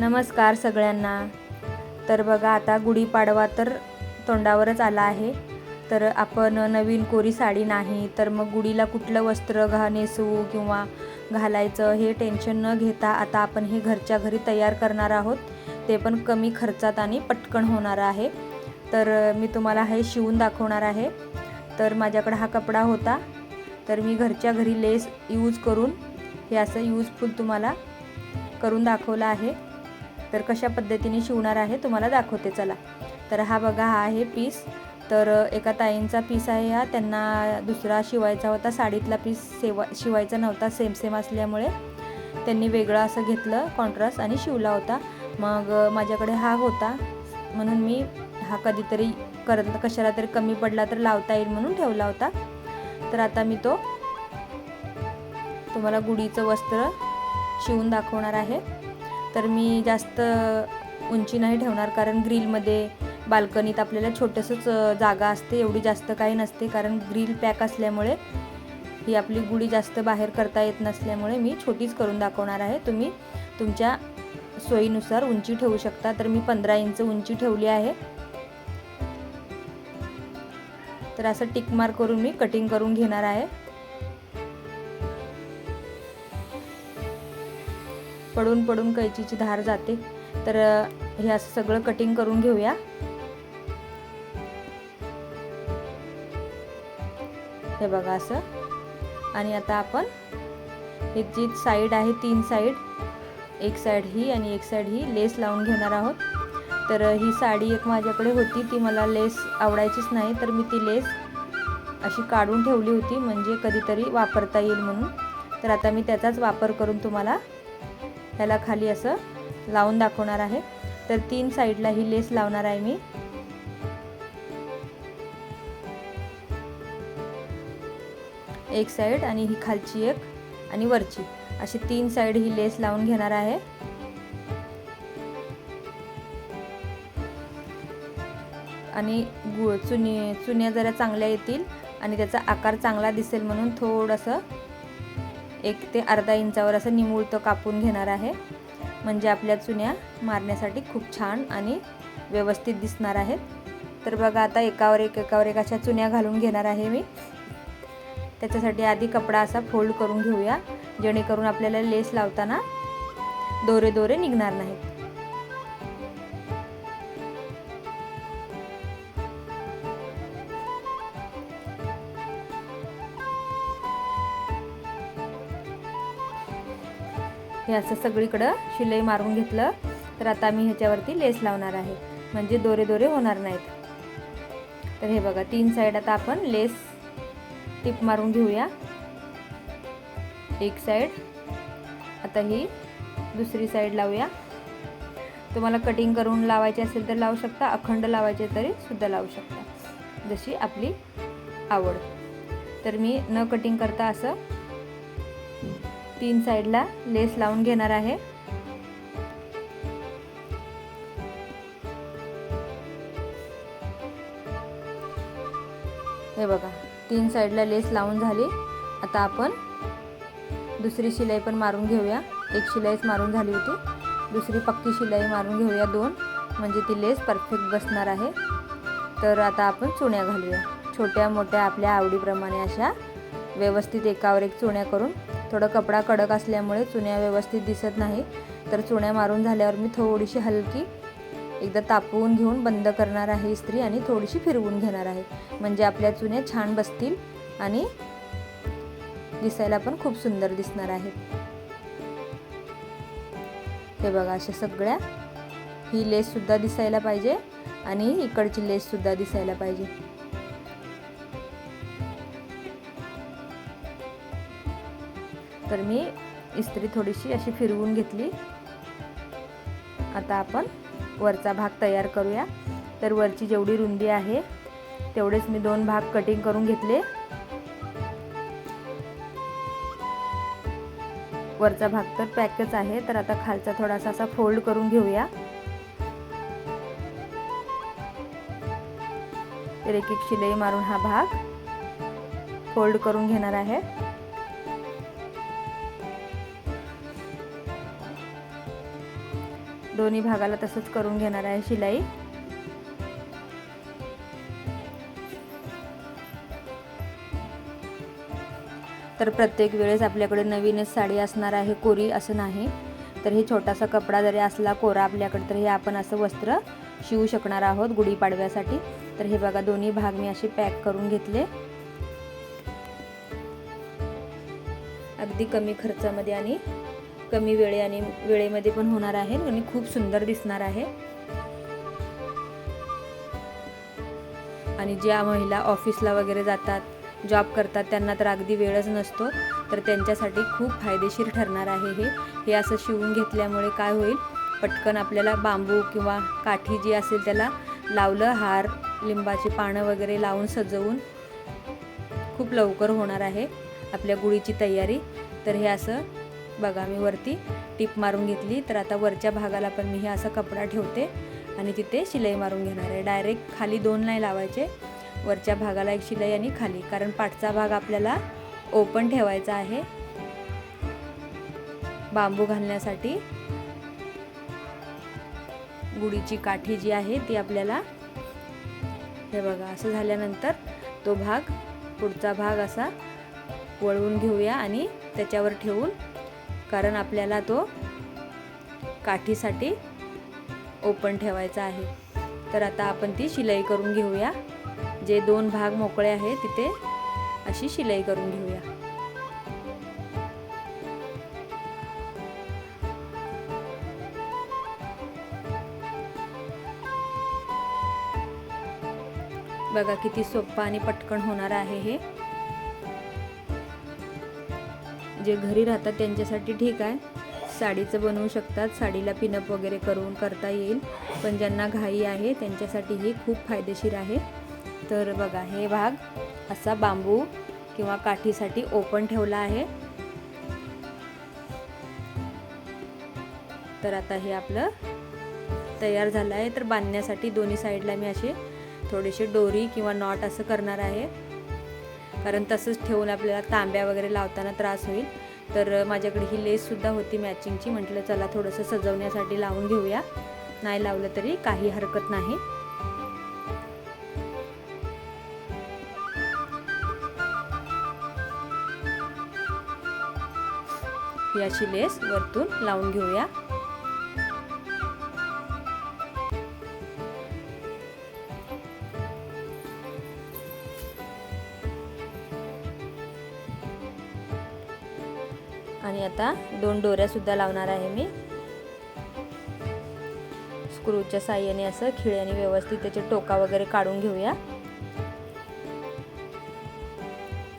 नमस्कार सगळ्यांना. तर बघा आता गुढीपाडवा तर तोंडावरच आला आहे. तर आपण नवीन कोरी साडी नाही तर मग गुढीला कुठलं वस्त्र घा नेसवू किंवा घालायचं हे टेन्शन न घेता आता आपण हे घरच्या घरी तयार करणार आहोत. ते पण कमी खर्चात आणि पटकन होणार आहे. तर मी तुम्हाला हे शिवून दाखवणार आहे. तर माझ्याकडे हा कपडा होता. तर मी घरच्या घरी लेस यूज करून हे असं यूजफुल तुम्हाला करून दाखवलं आहे. तर कशा पद्धतीने शिवणार आहे तुम्हाला दाखवते चला. तर हा बघा हा आहे पीस. तर एका ताईंचा पीस आहे हा. त्यांना दुसरा शिवायचा होता. साडीतला पीस सेवा शिवायचा नव्हता. सेम सेम असल्यामुळे त्यांनी वेगळं असं घेतलं कॉन्ट्रास्ट आणि शिवला होता. मग माझ्याकडे हा होता. म्हणून मी हा कधीतरी करत कशाला तरी कमी पडला तर लावता येईल म्हणून ठेवला होता. तर आता मी तो तुम्हाला गुढीचं वस्त्र शिवून दाखवणार आहे. तर मी जास्त उंची नाही ठेवणार कारण ग्रिलमध्ये बाल्कनीत आपल्याला छोटंसंच जागा असते एवढी जास्त काही नसते कारण ग्रिल पॅक असल्यामुळे ही आपली गुढी जास्त बाहेर करता येत नसल्यामुळे मी छोटीच करून दाखवणार आहे. तुम्ही तुमच्या सोयीनुसार उंची ठेवू शकता. तर मी पंधरा इंच उंची ठेवली आहे. तर असं टिक मार्क करून मी कटिंग करून घेणार आहे. पडून पडून कैचीची धार जाते. तर हे असं सगळं कटिंग करून घेऊया. हे बघा असं. आणि आता आपण ही जी साईड आहे तीन साईड एक साईड ही आणि एक साईड ही लेस लावून घेणार आहोत. तर ही साडी एक माझ्याकडे होती ती मला लेस आवडायचीच नाही तर मी ती लेस अशी काढून ठेवली होती म्हणजे कधीतरी वापरता येईल म्हणून. तर आता मी त्याचाच वापर करून तुम्हाला ह्याला खाली असं लावून दाखवणार आहे. तर तीन साईडला ही लेस लावणार आहे मी. एक साईड आणि ही खालची एक आणि वरची. अशी तीन साईड ही लेस लावून घेणार आहे. आणि गु चुनी चुन्या जरा चांगल्या येतील आणि त्याचा आकार चांगला दिसेल म्हणून थोडंसं एक ते अर्धा इंचावर असं निमुळतं कापून घेणार आहे. म्हणजे आपल्या चुन्या मारण्यासाठी खूप छान आणि व्यवस्थित दिसणार आहेत. तर बघा आता एकावर एक एकावर एक अशा चुन्या घालून घेणार आहे मी. त्याच्यासाठी आधी कपडा असा फोल्ड करून घेऊया जेणेकरून आपल्याला लेस लावताना दोरे दोरे निघणार नाहीत. हे असं सगळीकडं शिलाई मारून घेतलं तर आता मी ह्याच्यावरती लेस लावणार आहे. म्हणजे दोरे दोरे होणार नाहीत. तर हे बघा तीन साईड आता आपण लेस टिप मारून घेऊया. एक साईड आता ही दुसरी साईड लावूया. तुम्हाला कटिंग करून लावायची असेल तर लावू शकता अखंड लावायचे तरी सुद्धा लावू शकता. जशी आपली आवड. तर मी न कटिंग करता असं तीन साईडला लेस लावून घेणार आहे. हे बघा तीन साईडला लेस लावून झाली. आता आपण दुसरी शिलाई पण मारून घेऊया. एक शिलाईच मारून झाली होती. दुसरी पक्की शिलाई मारून घेऊया दोन. म्हणजे ती लेस परफेक्ट बसणार आहे. तर आता आपण चुण्या घालूया. छोट्या मोठ्या आपल्या आवडीप्रमाणे अशा व्यवस्थित एकावर एक चुण्या करून थोडं कपडा कडक असल्यामुळे चुन्या व्यवस्थित दिसत नाही. तर चुण्या मारून झाल्यावर मी थोडीशी हलकी एकदा तापवून घेऊन बंद करणार आहे इस्त्री आणि थोडीशी फिरवून घेणार आहे. म्हणजे आपल्या चुन्या छान बसतील आणि दिसायला पण खूप सुंदर दिसणार आहे हे बघा अशा सगळ्या ही लेससुद्धा दिसायला पाहिजे आणि इकडची लेससुद्धा दिसायला पाहिजे. तर मी इस्त्री थोडीशी अशी फिरवून घेतली. आता आपण वरचा भाग तयार करूया. तर वरची जेवढी रुंदी आहे तेवढेच मी दोन भाग कटिंग करून घेतले. वरचा भाग तर पॅकच आहे तर आता खालचा थोडासा असा फोल्ड करून घेऊया. तर एक एक शिलाई मारून हा भाग फोल्ड करून घेणार आहे. दोन्ही भागाला तसंच करून घेणार आहे शिलाई. तर प्रत्येक वेळेस आपल्याकडे नवीनच साडी असणार आहे कोरी असं नाही. तर हे छोटासा कपडा जरी असला कोरा आपल्याकडे तर हे आपण असं वस्त्र शिवू शकणार आहोत गुढीपाडव्यासाठी. तर हे बघा दोन्ही भाग मी असे पॅक करून घेतले. अगदी कमी खर्चामध्ये आणि कमी वेळे आणि वेळेमध्ये पण होणार आहे आणि खूप सुंदर दिसणार आहे. आणि ज्या महिला ऑफिसला वगैरे जातात जॉब करतात त्यांना तर अगदी वेळच नसतो. तर त्यांच्यासाठी खूप फायदेशीर ठरणार आहे हे. हे असं शिवून घेतल्यामुळे काय होईल? पटकन आपल्याला बांबू किंवा काठी जी असेल त्याला लावलं हार लिंबाची पानं वगैरे लावून सजवून खूप लवकर होणार आहे आपल्या गुळीची तयारी. तर हे असं बघा मी वरती टीप मारून घेतली. तर आता वरच्या भागाला पण मी हे असा कपडा ठेवते आणि तिथे शिलाई मारून घेणार आहे. डायरेक्ट खाली दोन नाही लावायचे. वरच्या भागाला एक शिलाई आणि खाली. कारण पाठचा भाग आपल्याला ओपन ठेवायचा आहे. बांबू घालण्यासाठी गुडीची काठी जी आहे ती आपल्याला हे बघा असं झाल्यानंतर तो भाग पुढचा भाग असा वळवून घेऊया आणि त्याच्यावर ठेवून कारण आपल्याला तो काठीसाठी ओपन ठेवायचा आहे. तर आता आपण ती शिलाई करून घेऊया. जे दोन भाग मोकळे आहेत तिथे अशी शिलाई करून घेऊया. बघा किती सोप्पा आणि पटकन होणार आहे हे. जे घरी राहतात त्यांच्यासाठी ठीक आहे. साडीचं बनवू शकतात. साडीला पिनअप वगैरे करून करता येईल. पण ज्यांना घाई आहे त्यांच्यासाठी ही खूप फायदेशीर आहे. तर बघा हे भाग असा बांबू किंवा काठीसाठी ओपन ठेवला आहे. तर आता हे आपलं तयार झालं आहे. तर बांधण्यासाठी दोन्ही साईडला मी असे थोडेसे डोरी किंवा नॉट असं करणार आहे. कारण तसंच ठेवून आपल्याला तांब्या वगैरे लावताना त्रास होईल. तर माझ्याकडे ही लेससुद्धा होती मॅचिंगची म्हटलं चला थोडंसं सजवण्यासाठी लावून घेऊया. नाही लावलं तरी काही हरकत नाही. ही अशी लेस वरतून लावून घेऊया. आणि आता दोन डोऱ्यासुद्धा लावणार आहे मी. स्क्रूच्या साह्याने असं खिळ्याने व्यवस्थित त्याचे टोका वगैरे काढून घेऊया.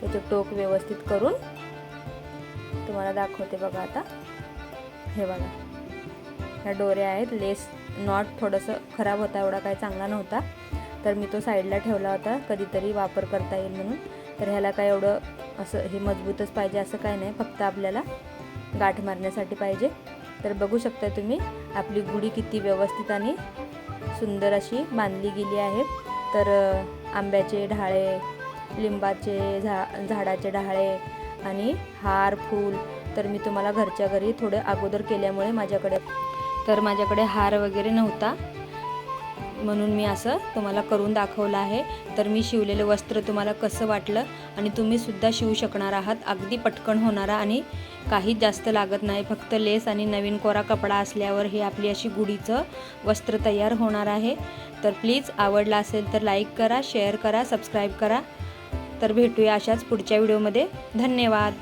त्याचे टोक व्यवस्थित करून तुम्हाला दाखवते बघा आता. हे बघा. ह्या डोऱ्या आहेत. लेस नॉट थोडंसं खराब होता एवढा काही चांगला नव्हता. तर मी तो साईडला ठेवला होता. कधीतरी वापर करता येईल म्हणून. तर ह्याला काय एवढं असं हे मजबूतच पाहिजे असं काय नाही फक्त आपल्याला गाठ मारण्यासाठी पाहिजे. तर बघू शकता तुम्ही आपली गुढी किती व्यवस्थित आणि सुंदर अशी बांधली गेली आहे. तर आंब्याचे ढाळे लिंबाचे झा झाडाचे ढाळे आणि हार फूल तर मी तुम्हाला घरच्या घरी थोडे अगोदर केल्यामुळे माझ्याकडे तर माझ्याकडे हार वगैरे नव्हता. म्हणून मी असं तुम्हाला करून दाखवलं आहे. तर मी शिवलेलं वस्त्र तुम्हाला कसं वाटलं आणि तुम्हीसुद्धा शिवू शकणार आहात. अगदी पटकन होणारा आणि काही जास्त लागत नाही. फक्त लेस आणि नवीन कोरा कपडा असल्यावर हे आपली अशी गुढीचं वस्त्र तयार होणार आहे. तर प्लीज आवडला असेल तर लाईक करा शेअर करा सबस्क्राईब करा. तर भेटूया अशाच पुढच्या व्हिडिओमध्ये. धन्यवाद.